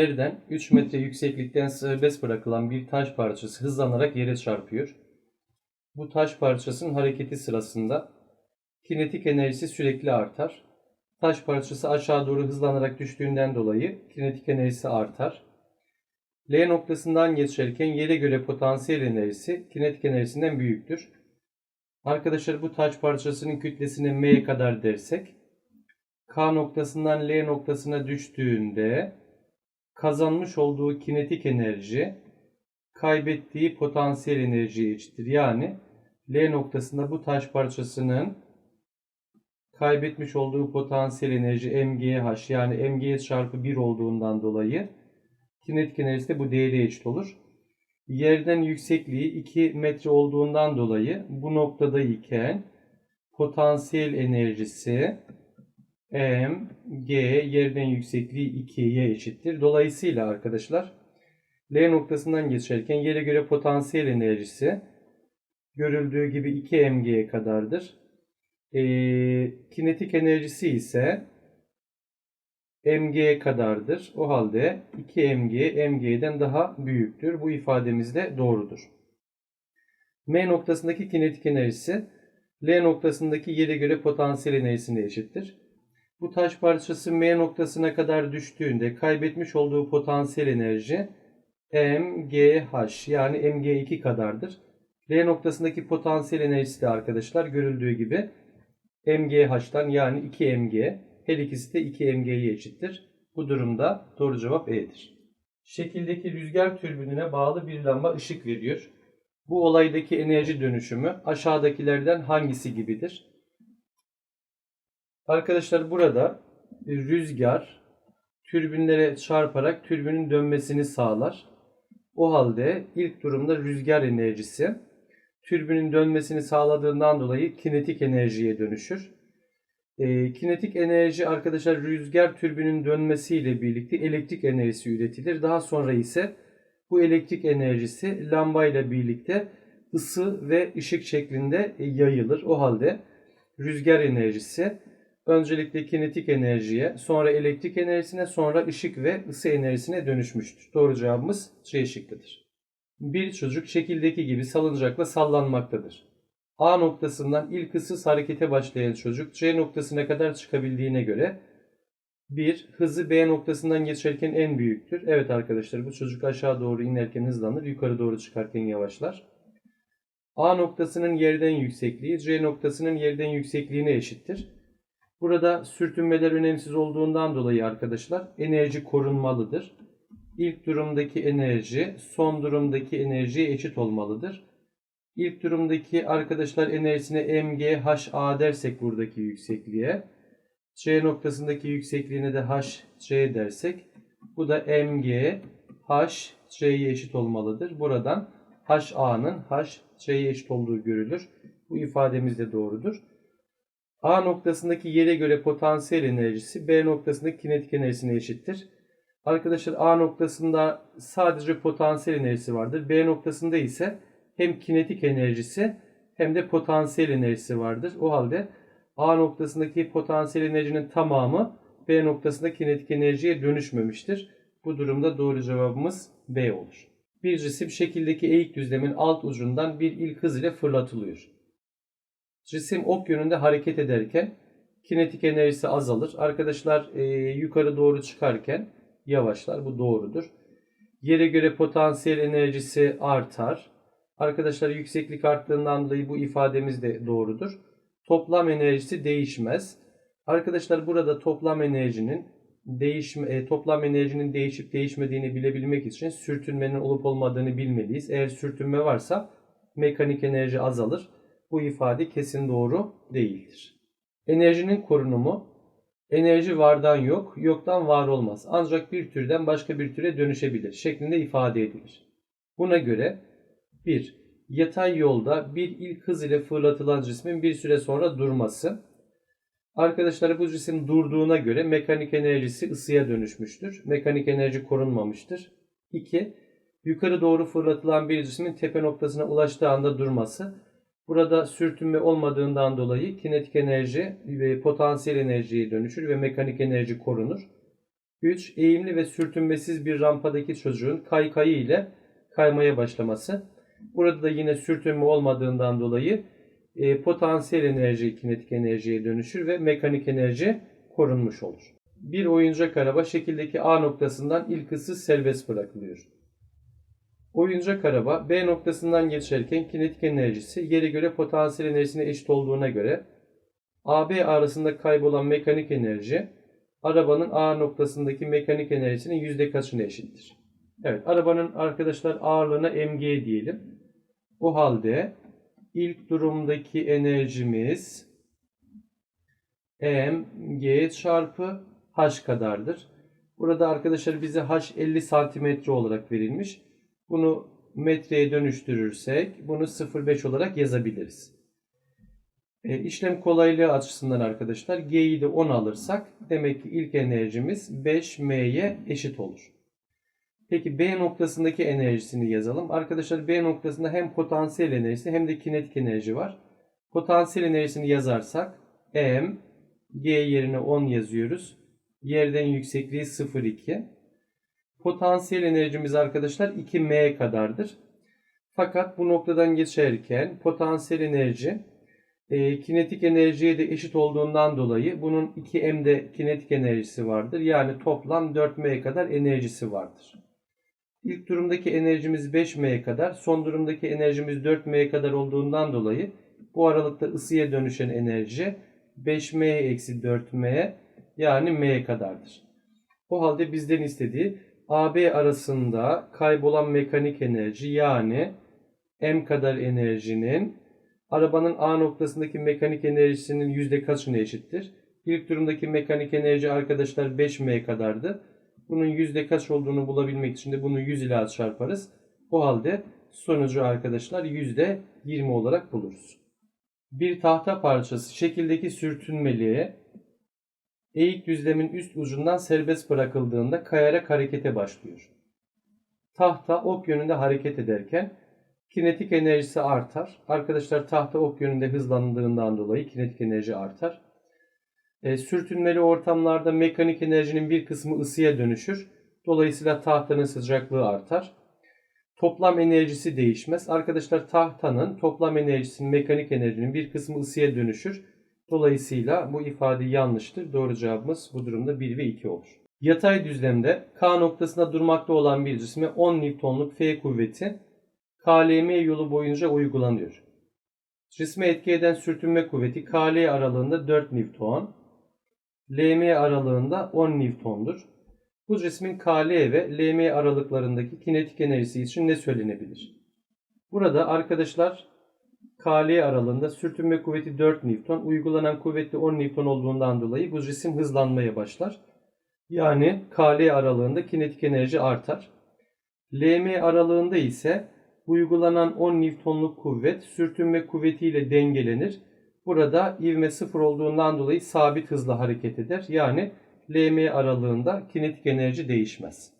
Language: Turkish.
Yerden 3 metre yükseklikten serbest bırakılan bir taş parçası hızlanarak yere çarpıyor. Bu taş parçasının hareketi sırasında kinetik enerjisi sürekli artar. Taş parçası aşağı doğru hızlanarak düştüğünden dolayı kinetik enerjisi artar. L noktasından geçerken yere göre potansiyel enerjisi kinetik enerjisinden büyüktür. Arkadaşlar bu taş parçasının kütlesine m kadar dersek K noktasından L noktasına düştüğünde kazanmış olduğu kinetik enerji kaybettiği potansiyel enerjiye eşittir. Yani L noktasında bu taş parçasının kaybetmiş olduğu potansiyel enerji mgh yani mg çarpı 1 olduğundan dolayı kinetik enerjisi de bu değere eşit olur. Yerden yüksekliği 2 metre olduğundan dolayı bu noktada iken potansiyel enerjisi m, g yerden yüksekliği 2'ye eşittir. Dolayısıyla arkadaşlar L noktasından geçerken yere göre potansiyel enerjisi görüldüğü gibi 2 mg'ye kadardır. Ee, kinetik enerjisi ise mg kadardır. O halde 2 mg mg'den daha büyüktür. Bu ifademiz de doğrudur. M noktasındaki kinetik enerjisi L noktasındaki yere göre potansiyel enerjisine eşittir. Bu taş parçası M noktasına kadar düştüğünde kaybetmiş olduğu potansiyel enerji mgh yani mg2 kadardır. L noktasındaki potansiyel enerjisi de arkadaşlar görüldüğü gibi mgh'tan yani 2 mg her ikisi de 2 mg'ye eşittir. Bu durumda doğru cevap E'dir. Şekildeki rüzgar türbününe bağlı bir lamba ışık veriyor. Bu olaydaki enerji dönüşümü aşağıdakilerden hangisi gibidir? Arkadaşlar burada rüzgar türbinlere çarparak türbinin dönmesini sağlar. O halde ilk durumda rüzgar enerjisi türbinin dönmesini sağladığından dolayı kinetik enerjiye dönüşür. E, kinetik enerji arkadaşlar rüzgar türbinin dönmesiyle birlikte elektrik enerjisi üretilir. Daha sonra ise bu elektrik enerjisi lambayla birlikte ısı ve ışık şeklinde yayılır. O halde rüzgar enerjisi öncelikle kinetik enerjiye, sonra elektrik enerjisine, sonra ışık ve ısı enerjisine dönüşmüştür. Doğru cevabımız C şıkkıdır. Bir çocuk şekildeki gibi salıncakla sallanmaktadır. A noktasından ilk ıssız harekete başlayan çocuk C noktasına kadar çıkabildiğine göre 1. Hızı B noktasından geçerken en büyüktür. Evet arkadaşlar bu çocuk aşağı doğru inerken hızlanır, yukarı doğru çıkarken yavaşlar. A noktasının yerden yüksekliği C noktasının yerden yüksekliğine eşittir. Burada sürtünmeler önemsiz olduğundan dolayı arkadaşlar enerji korunmalıdır. İlk durumdaki enerji son durumdaki enerjiye eşit olmalıdır. İlk durumdaki arkadaşlar enerjisine mgha dersek buradaki yüksekliğe. C noktasındaki yüksekliğine de hc dersek bu da mg h c'ye eşit olmalıdır. Buradan ha'nın hc'ye eşit olduğu görülür. Bu ifademiz de doğrudur. A noktasındaki yere göre potansiyel enerjisi B noktasındaki kinetik enerjisine eşittir. Arkadaşlar A noktasında sadece potansiyel enerjisi vardır. B noktasında ise hem kinetik enerjisi hem de potansiyel enerjisi vardır. O halde A noktasındaki potansiyel enerjinin tamamı B noktasında kinetik enerjiye dönüşmemiştir. Bu durumda doğru cevabımız B olur. Bir cisim şekildeki eğik düzlemin alt ucundan bir ilk hız ile fırlatılıyor. Cisim ok yönünde hareket ederken kinetik enerjisi azalır. Arkadaşlar e, yukarı doğru çıkarken yavaşlar. Bu doğrudur. Yere göre potansiyel enerjisi artar. Arkadaşlar yükseklik arttığından dolayı bu ifademiz de doğrudur. Toplam enerjisi değişmez. Arkadaşlar burada toplam enerjinin değişme, e, toplam enerjinin değişip değişmediğini bilebilmek için sürtünmenin olup olmadığını bilmeliyiz. Eğer sürtünme varsa mekanik enerji azalır. Bu ifade kesin doğru değildir. Enerjinin korunumu enerji vardan yok, yoktan var olmaz. Ancak bir türden başka bir türe dönüşebilir şeklinde ifade edilir. Buna göre 1. Yatay yolda bir ilk hız ile fırlatılan cismin bir süre sonra durması. Arkadaşlar bu cisim durduğuna göre mekanik enerjisi ısıya dönüşmüştür. Mekanik enerji korunmamıştır. 2. Yukarı doğru fırlatılan bir cismin tepe noktasına ulaştığı anda durması. Burada sürtünme olmadığından dolayı kinetik enerji ve potansiyel enerjiye dönüşür ve mekanik enerji korunur. 3. Eğimli ve sürtünmesiz bir rampadaki çocuğun kaykayı ile kaymaya başlaması. Burada da yine sürtünme olmadığından dolayı e, potansiyel enerji kinetik enerjiye dönüşür ve mekanik enerji korunmuş olur. Bir oyuncak araba şekildeki A noktasından ilk ısı serbest bırakılıyor. Oyuncak araba B noktasından geçerken kinetik enerjisi yere göre potansiyel enerjisine eşit olduğuna göre AB arasında kaybolan mekanik enerji arabanın A noktasındaki mekanik enerjisinin yüzde kaçına eşittir? Evet, arabanın arkadaşlar ağırlığına mg diyelim. O halde ilk durumdaki enerjimiz mg çarpı h kadardır. Burada arkadaşlar bize h 50 santimetre olarak verilmiş. Bunu metreye dönüştürürsek bunu 0,5 olarak yazabiliriz. E, işlem kolaylığı açısından arkadaşlar G'yi de 10 alırsak demek ki ilk enerjimiz 5M'ye eşit olur. Peki B noktasındaki enerjisini yazalım. Arkadaşlar B noktasında hem potansiyel enerjisi hem de kinetik enerji var. Potansiyel enerjisini yazarsak M, G yerine 10 yazıyoruz. Yerden yüksekliği 0,2. Potansiyel enerjimiz arkadaşlar 2M kadardır. Fakat bu noktadan geçerken potansiyel enerji e, kinetik enerjiye de eşit olduğundan dolayı bunun 2M'de kinetik enerjisi vardır. Yani toplam 4M kadar enerjisi vardır. İlk durumdaki enerjimiz 5M kadar, son durumdaki enerjimiz 4M kadar olduğundan dolayı bu aralıkta ısıya dönüşen enerji 5M eksi 4M yani M kadardır. O halde bizden istediği AB arasında kaybolan mekanik enerji yani M kadar enerjinin arabanın A noktasındaki mekanik enerjisinin yüzde kaçına eşittir? İlk durumdaki mekanik enerji arkadaşlar 5M kadardı. Bunun yüzde kaç olduğunu bulabilmek için de bunu 100 ile çarparız. O halde sonucu arkadaşlar yüzde 20 olarak buluruz. Bir tahta parçası şekildeki sürtünmeliğe eğik düzlemin üst ucundan serbest bırakıldığında kayarak harekete başlıyor. Tahta ok yönünde hareket ederken kinetik enerjisi artar. Arkadaşlar tahta ok yönünde hızlandığından dolayı kinetik enerji artar. E, sürtünmeli ortamlarda mekanik enerjinin bir kısmı ısıya dönüşür. Dolayısıyla tahtanın sıcaklığı artar. Toplam enerjisi değişmez. Arkadaşlar tahtanın toplam enerjisinin mekanik enerjinin bir kısmı ısıya dönüşür. Dolayısıyla bu ifade yanlıştır. Doğru cevabımız bu durumda 1 ve 2 olur. Yatay düzlemde K noktasında durmakta olan bir cisme 10 Newton'luk F kuvveti KLM yolu boyunca uygulanıyor. Cisme etki eden sürtünme kuvveti KL aralığında 4 Newton, LM aralığında 10 Newton'dur. Bu cismin KL ve LM aralıklarındaki kinetik enerjisi için ne söylenebilir? Burada arkadaşlar KL aralığında sürtünme kuvveti 4 Newton, uygulanan kuvveti 10 Newton olduğundan dolayı bu cisim hızlanmaya başlar. Yani KL aralığında kinetik enerji artar. LM aralığında ise uygulanan 10 Newton'luk kuvvet sürtünme kuvvetiyle dengelenir. Burada ivme sıfır olduğundan dolayı sabit hızla hareket eder. Yani LM aralığında kinetik enerji değişmez.